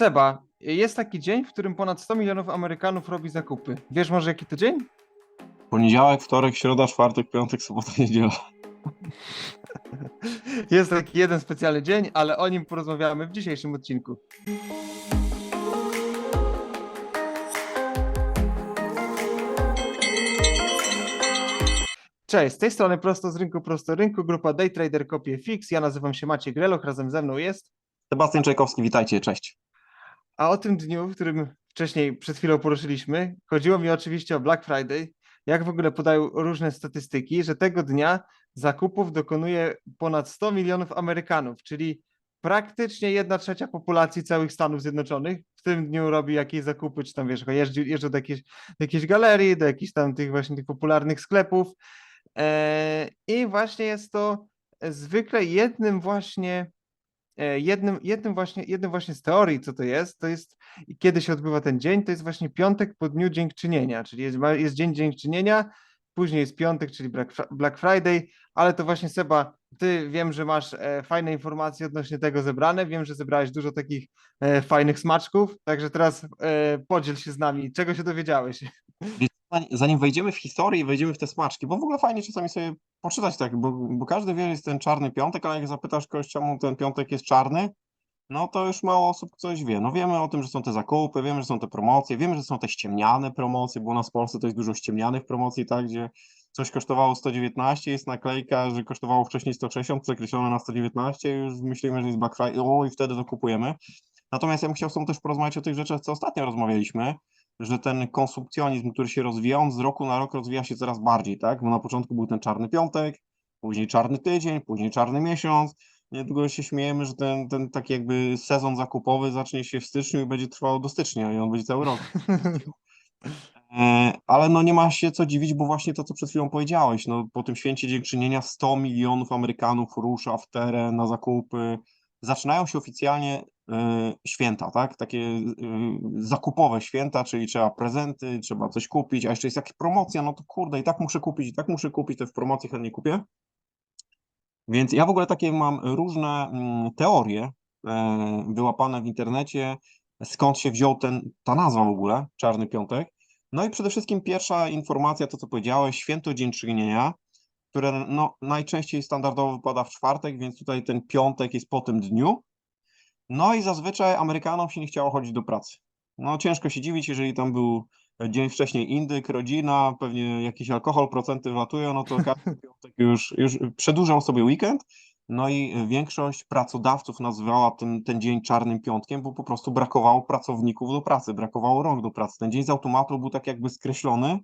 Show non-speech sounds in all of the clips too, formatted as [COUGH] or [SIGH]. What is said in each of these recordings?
Seba, jest taki dzień, w którym ponad 100 milionów Amerykanów robi zakupy. Wiesz może jaki to dzień? Poniedziałek, wtorek, środa, czwartek, piątek, sobota, niedziela. [LAUGHS] Jest taki jeden specjalny dzień, ale o nim porozmawiamy w dzisiejszym odcinku. Cześć, z tej strony prosto z rynku, prosto rynku, grupa Daytrader Kopie Fix. Ja nazywam się Maciej Greloch, razem ze mną jest. Sebastian Czajkowski, witajcie, cześć. A o tym dniu, w którym wcześniej przed chwilą poruszyliśmy, chodziło mi oczywiście o Black Friday. Jak w ogóle podają różne statystyki, że tego dnia zakupów dokonuje ponad 100 milionów Amerykanów, czyli praktycznie jedna trzecia populacji całych Stanów Zjednoczonych w tym dniu robi jakieś zakupy, czy tam wiesz, jeżdżą, jeżdżą do, jakiejś, do jakiejś galerii, do jakichś tam tych właśnie tych popularnych sklepów. E, I właśnie jest to zwykle jednym właśnie jednym, jednym, właśnie, jednym właśnie z teorii, co to jest, to jest kiedy się odbywa ten dzień, to jest właśnie piątek po dniu dziękczynienia, czyli jest, jest dzień dziękczynienia, później jest piątek, czyli Black, Fri- Black Friday, ale to właśnie Seba, ty wiem, że masz e, fajne informacje odnośnie tego zebrane, wiem, że zebrałeś dużo takich e, fajnych smaczków, także teraz e, podziel się z nami, czego się dowiedziałeś? [LAUGHS] Zanim- wejdziemy w historię i wejdziemy w te smaczki, bo w ogóle fajnie czasami sobie poczytać tak, bo, bo każdy wie, że jest ten czarny piątek, ale jak zapytasz kogoś, czemu ten piątek jest czarny, no to już mało osób coś wie. No wiemy o tym, że są te zakupy, wiemy, że są te promocje, wiemy, że są te ściemniane promocje, bo u nas w Polsce to jest dużo ściemnianych promocji, tak, gdzie coś kosztowało 119, jest naklejka, że kosztowało wcześniej 160, przekreślone na 119, już myślimy, że jest Black Friday, o i wtedy to kupujemy. Natomiast ja bym chciał też porozmawiać o tych rzeczach, co ostatnio rozmawialiśmy, że ten konsumpcjonizm, który się rozwija, on z roku na rok rozwija się coraz bardziej, tak? Bo na początku był ten czarny piątek, później czarny tydzień, później czarny miesiąc. Niedługo się śmiejemy, że ten, ten taki jakby sezon zakupowy zacznie się w styczniu i będzie trwał do stycznia i on będzie cały rok. [LAUGHS] E, Ale no nie ma się co dziwić, bo właśnie to, co przed chwilą powiedziałeś, no po tym święcie dziękczynienia 100 milionów Amerykanów rusza w teren na zakupy. Zaczynają się oficjalnie e, święta, tak? Takie e, zakupowe święta, czyli trzeba prezenty, trzeba coś kupić, a jeszcze jest jakaś promocja, no to kurde, i tak muszę kupić, i tak muszę kupić, to w promocji chętnie kupię. Więc ja w ogóle takie mam różne mm, teorie e, wyłapane w internecie, skąd się wziął ten, ta nazwa w ogóle, Czarny Piątek. No i przede wszystkim pierwsza informacja, to co powiedziałeś, święto dziękczynienia, które no, najczęściej standardowo wypada w czwartek, więc tutaj ten piątek jest po tym dniu. No i zazwyczaj Amerykanom się nie chciało chodzić do pracy. No ciężko się dziwić, jeżeli tam był dzień wcześniej indyk, rodzina, pewnie jakiś alkohol, procenty wlatują, no to każdy [LAUGHS] piątek już, już przedłużał sobie weekend. No i większość pracodawców nazywała ten, ten dzień czarnym piątkiem, bo po prostu brakowało pracowników do pracy, brakowało rąk do pracy. Ten dzień z automatu był tak jakby skreślony,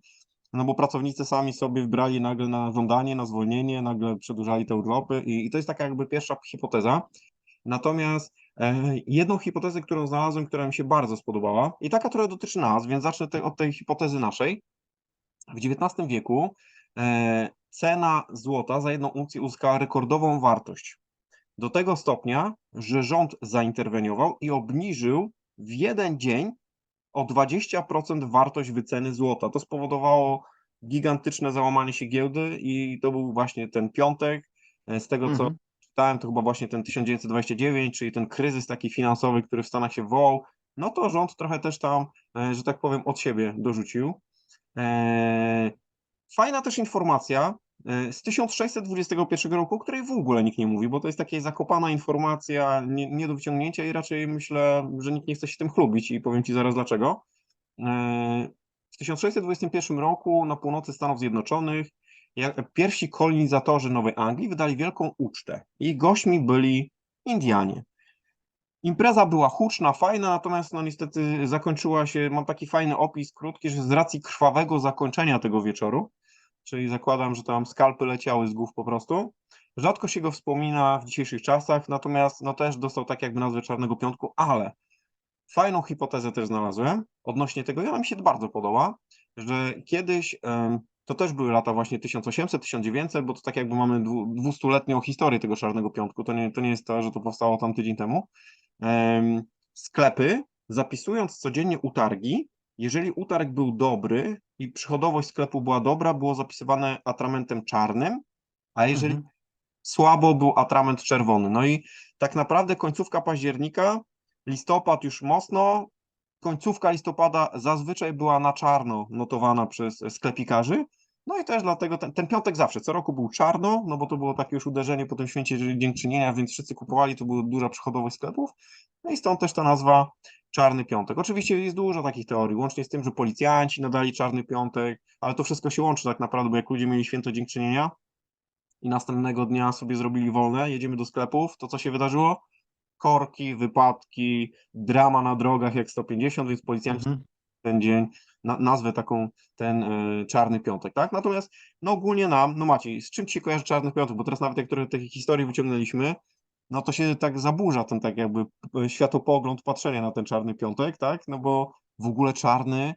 no bo pracownicy sami sobie wybrali nagle na żądanie, na zwolnienie, nagle przedłużali te urlopy i, i to jest taka jakby pierwsza hipoteza. Natomiast e, jedną hipotezę, którą znalazłem, która mi się bardzo spodobała i taka, która dotyczy nas, więc zacznę te, od tej hipotezy naszej. W XIX wieku e, cena złota za jedną uncję uzyskała rekordową wartość. Do tego stopnia, że rząd zainterweniował i obniżył w jeden dzień o 20% wartość wyceny złota. To spowodowało gigantyczne załamanie się giełdy i to był właśnie ten piątek. E, Z tego co Mhm. czytałem, to chyba właśnie ten 1929, czyli ten kryzys taki finansowy, który w Stanach się wywołał. No to rząd trochę też tam, e, że tak powiem, od siebie dorzucił. E, Fajna też informacja z 1621 roku, o której w ogóle nikt nie mówi, bo to jest taka zakopana informacja, nie, nie do wyciągnięcia i raczej myślę, że nikt nie chce się tym chlubić i powiem Ci zaraz dlaczego. E, W 1621 roku na północy Stanów Zjednoczonych pierwsi kolonizatorzy Nowej Anglii wydali wielką ucztę. Ich gośćmi byli Indianie. Impreza była huczna, fajna, natomiast no niestety zakończyła się, mam taki fajny opis krótki, że z racji krwawego zakończenia tego wieczoru, czyli zakładam, że tam skalpy leciały z głów po prostu, rzadko się go wspomina w dzisiejszych czasach, natomiast no też dostał tak jakby nazwę Czarnego Piątku, ale fajną hipotezę też znalazłem odnośnie tego i ona mi się bardzo podoba, że kiedyś, to też były lata właśnie 1800-1900, bo to tak jakby mamy dwu- dwustuletnią historię tego Czarnego Piątku, to nie, to nie jest to, że to powstało tam tydzień temu, em, sklepy, zapisując codziennie utargi, jeżeli utarg był dobry i przychodowość sklepu była dobra, było zapisywane atramentem czarnym, a jeżeli Mhm. słabo był atrament czerwony. No i tak naprawdę końcówka października listopad już mocno, końcówka listopada zazwyczaj była na czarno notowana przez sklepikarzy, no i też dlatego ten, ten piątek zawsze, co roku był czarno, no bo to było takie już uderzenie po tym święcie dziękczynienia, więc wszyscy kupowali, to była duża przychodowość sklepów, no i stąd też ta nazwa Czarny Piątek. Oczywiście jest dużo takich teorii, łącznie z tym, że policjanci nadali Czarny Piątek, ale to wszystko się łączy tak naprawdę, bo jak ludzie mieli święto dziękczynienia i następnego dnia sobie zrobili wolne, jedziemy do sklepów, to co się wydarzyło? Korki, wypadki, drama na drogach jak 150, więc policjanci Mhm. ten dzień, na, nazwę taką, ten y, czarny piątek, tak? Natomiast, no ogólnie nam, no Maciej, z czym ci się kojarzy czarny piątek? Bo teraz nawet trochę takich historii wyciągnęliśmy, no to się tak zaburza ten tak jakby p- światopogląd patrzenia na ten czarny piątek, tak? No bo w ogóle czarny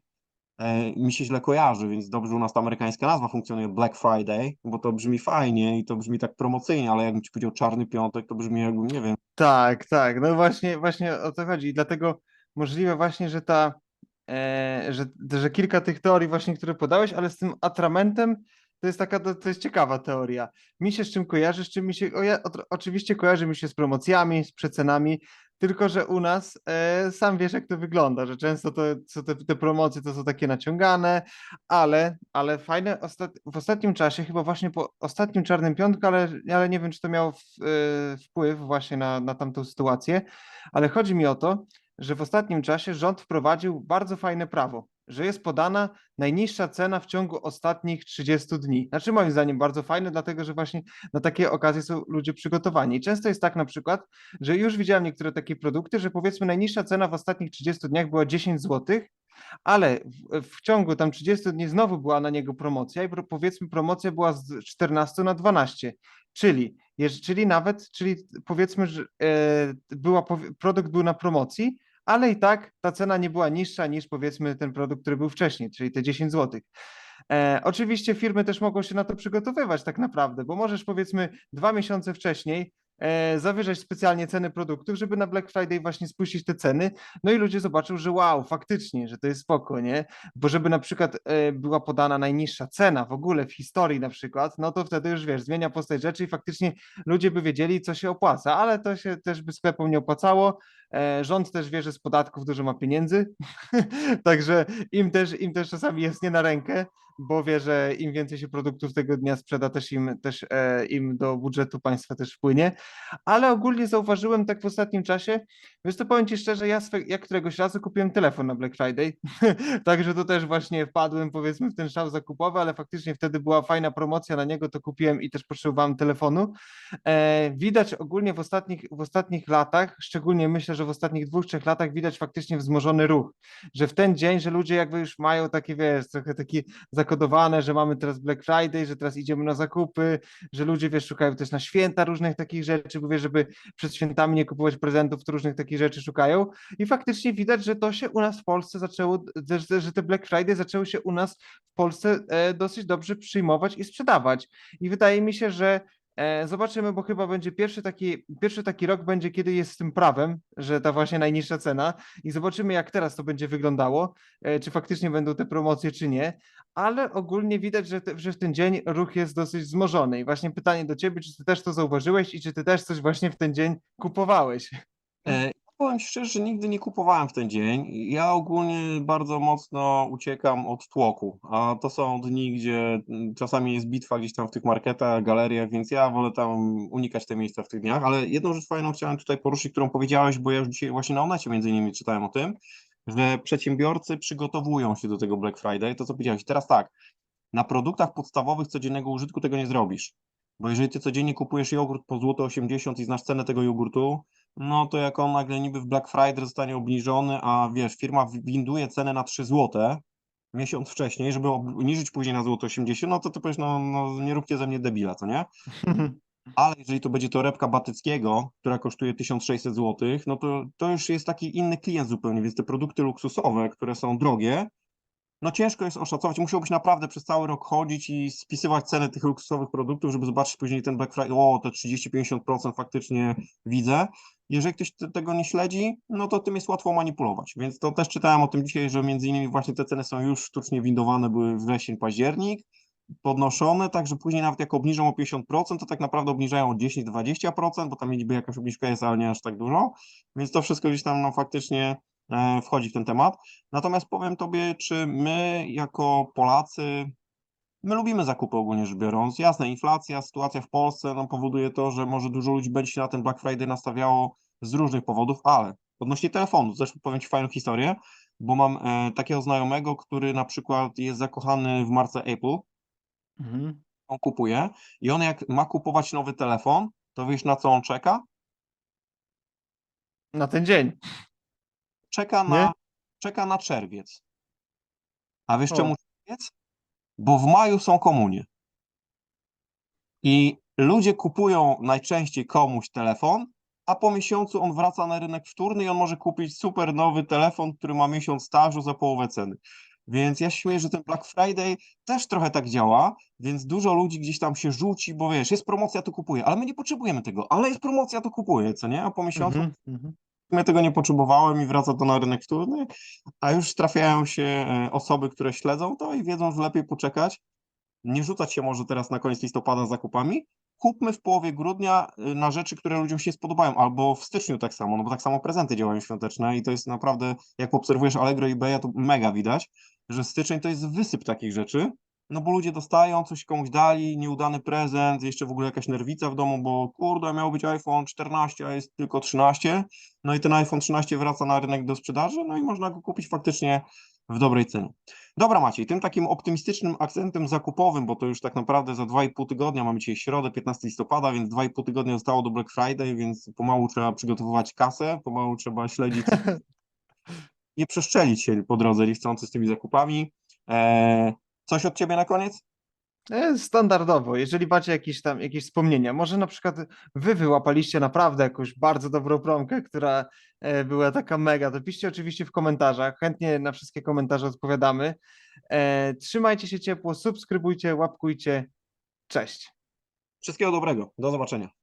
e, mi się źle kojarzy, więc dobrze u nas ta amerykańska nazwa funkcjonuje Black Friday, bo to brzmi fajnie i to brzmi tak promocyjnie, ale jakbym ci powiedział czarny piątek, to brzmi jakbym, nie wiem, Tak, tak. No właśnie, właśnie o to chodzi. I dlatego możliwe właśnie, że ta, e, że, że kilka tych teorii właśnie, które podałeś, ale z tym atramentem to jest taka, to, jest ciekawa teoria. Mi się z czym kojarzy, z czym mi się, o, ja, o, oczywiście kojarzy mi się z promocjami, z przecenami, tylko że u nas e, sam wiesz, jak to wygląda, że często to, te, te promocje to są takie naciągane, ale, ale fajne ostat... w ostatnim czasie, chyba właśnie po ostatnim Czarnym Piątku, ale, ale nie wiem, czy to miało w, e, wpływ właśnie na, na tamtą sytuację, ale chodzi mi o to, że w ostatnim czasie rząd wprowadził bardzo fajne prawo, że jest podana najniższa cena w ciągu ostatnich 30 dni. Znaczy moim zdaniem bardzo fajne, dlatego że właśnie na takie okazje są ludzie przygotowani. I często jest tak na przykład, że już widziałem niektóre takie produkty, że powiedzmy najniższa cena w ostatnich 30 dniach była 10 zł, ale w, w ciągu tam 30 dni znowu była na niego promocja i pro, powiedzmy promocja była z 14 na 12, czyli, jeż, czyli nawet, czyli powiedzmy, że e, była, produkt był na promocji, ale i tak ta cena nie była niższa niż powiedzmy ten produkt, który był wcześniej, czyli te 10 zł. E, oczywiście firmy też mogą się na to przygotowywać tak naprawdę, bo możesz powiedzmy dwa miesiące wcześniej zawyżać specjalnie ceny produktów, żeby na Black Friday właśnie spuścić te ceny, no i ludzie zobaczą, że wow, faktycznie, że to jest spoko, nie? Bo żeby na przykład e, była podana najniższa cena w ogóle w historii na przykład, no to wtedy już wiesz, zmienia postać rzeczy i faktycznie ludzie by wiedzieli, co się opłaca, ale to się też by sklepom nie opłacało. E, Rząd też wie, że z podatków dużo ma pieniędzy, [LAUGHS] także im też, im też czasami jest nie na rękę, bo wie, że im więcej się produktów tego dnia sprzeda, też im, też e, im do budżetu państwa też wpłynie. Ale ogólnie zauważyłem tak w ostatnim czasie, wiesz to powiem Ci szczerze, ja, swe, ja któregoś razu kupiłem telefon na Black Friday, [LAUGHS] także to też właśnie wpadłem powiedzmy w ten szał zakupowy, ale faktycznie wtedy była fajna promocja na niego, to kupiłem i też potrzebowałem telefonu. E, widać ogólnie w ostatnich, w ostatnich latach, szczególnie myślę, że w ostatnich dwóch, trzech latach widać faktycznie wzmożony ruch, że w ten dzień, że ludzie jakby już mają takie, wiesz, trochę takie zakodowane, że mamy teraz Black Friday, że teraz idziemy na zakupy, że ludzie, wiesz, szukają też na święta różnych takich rzeczy, bo wiesz, żeby przed świętami nie kupować prezentów, to różnych takich rzeczy szukają. I faktycznie widać, że to się u nas w Polsce zaczęło, że, te Black Friday zaczęły się u nas w Polsce e, dosyć dobrze przyjmować i sprzedawać. I wydaje mi się, że Zobaczymy, bo chyba będzie pierwszy taki, pierwszy taki rok będzie, kiedy jest z tym prawem, że ta właśnie najniższa cena. I zobaczymy, jak teraz to będzie wyglądało, e, czy faktycznie będą te promocje, czy nie, ale ogólnie widać, że, te, że w ten dzień ruch jest dosyć wzmożony i właśnie pytanie do ciebie, czy ty też to zauważyłeś i czy ty też coś właśnie w ten dzień kupowałeś? Powiem szczerze, że nigdy nie kupowałem w ten dzień. Ja ogólnie bardzo mocno uciekam od tłoku, a to są dni, gdzie mm, czasami jest bitwa gdzieś tam w tych marketach, galeriach, więc ja wolę tam unikać te miejsca w tych dniach. Ale jedną rzecz fajną chciałem tutaj poruszyć, którą powiedziałeś, bo ja już dzisiaj właśnie na Onecie między innymi czytałem o tym, że przedsiębiorcy przygotowują się do tego Black Friday. To co powiedziałeś. Teraz tak, na produktach podstawowych codziennego użytku tego nie zrobisz. Bo jeżeli ty codziennie kupujesz jogurt po złoto 80 i znasz cenę tego jogurtu, no to jak on nagle niby w Black Friday zostanie obniżony, a wiesz, firma winduje cenę na 3 złote miesiąc wcześniej, żeby obniżyć później na złoto 80, no to ty powiesz, no, no nie róbcie ze mnie debila, co nie? [LAUGHS] Ale jeżeli to będzie torebka Batyckiego, która kosztuje 1600 zł, no to to już jest taki inny klient zupełnie, więc te produkty luksusowe, które są drogie, no ciężko jest oszacować. Musiałbyś naprawdę przez cały rok chodzić i spisywać ceny tych luksusowych produktów, żeby zobaczyć później ten Black Friday, o, te 30-50% faktycznie widzę. Jeżeli ktoś te, tego nie śledzi, no to tym jest łatwo manipulować. Więc to też czytałem o tym dzisiaj, że między innymi właśnie te ceny są już sztucznie windowane, były wrzesień, październik podnoszone, tak że później nawet jak obniżą o 50%, to tak naprawdę obniżają o 10-20%, bo tam niby jakaś obniżka jest, ale nie aż tak dużo, więc to wszystko gdzieś tam no, faktycznie wchodzi w ten temat. Natomiast powiem Tobie, czy my jako Polacy, my lubimy zakupy ogólnie rzecz biorąc. Jasne, inflacja, sytuacja w Polsce no, powoduje to, że może dużo ludzi będzie się na ten Black Friday nastawiało z różnych powodów, ale odnośnie telefonu, zresztą powiem Ci fajną historię, bo mam e, takiego znajomego, który na przykład jest zakochany w marce Apple, Mhm. on kupuje i on jak ma kupować nowy telefon, to wiesz na co on czeka? Na ten dzień. Czeka Nie? na, czeka na czerwiec. A wiesz O. czemu czerwiec? Bo w maju są komunie. I ludzie kupują najczęściej komuś telefon, a po miesiącu on wraca na rynek wtórny i on może kupić super nowy telefon, który ma miesiąc stażu za połowę ceny. Więc ja się śmieję, że ten Black Friday też trochę tak działa, więc dużo ludzi gdzieś tam się rzuci, bo wiesz, jest promocja, to kupuję, ale my nie potrzebujemy tego, ale jest promocja, to kupuję, co nie? A po miesiącu Mhm. Mhm. Ja tego nie potrzebowałem i wraca to na rynek wtórny, a już trafiają się e, osoby, które śledzą to i wiedzą, że lepiej poczekać, nie rzucać się może teraz na koniec listopada z zakupami, kupmy w połowie grudnia y, na rzeczy, które ludziom się spodobają, albo w styczniu tak samo, no bo tak samo prezenty działają świąteczne i to jest naprawdę, jak obserwujesz Allegro i eBaya, to mega widać, że styczeń to jest wysyp takich rzeczy, no bo ludzie dostają, coś komuś dali, nieudany prezent, jeszcze w ogóle jakaś nerwica w domu, bo kurde, miał być iPhone 14, a jest tylko 13, no i ten iPhone 13 wraca na rynek do sprzedaży, no i można go kupić faktycznie w dobrej cenie. Dobra Maciej, tym takim optymistycznym akcentem zakupowym, bo to już tak naprawdę za 2,5 tygodnia, mamy dzisiaj środę, 15 listopada, więc 2,5 tygodnia zostało do Black Friday, więc pomału trzeba przygotowywać kasę, pomału trzeba śledzić, [LAUGHS] nie przeszczelić się po drodze niechcący z tymi zakupami. Eee, coś od Ciebie na koniec? E, Standardowo, jeżeli macie jakieś tam jakieś wspomnienia, może na przykład wy wyłapaliście naprawdę jakąś bardzo dobrą promkę, która e, była taka mega, to piszcie oczywiście w komentarzach, chętnie na wszystkie komentarze odpowiadamy. E, Trzymajcie się ciepło, subskrybujcie, łapkujcie, cześć. Wszystkiego dobrego, do zobaczenia.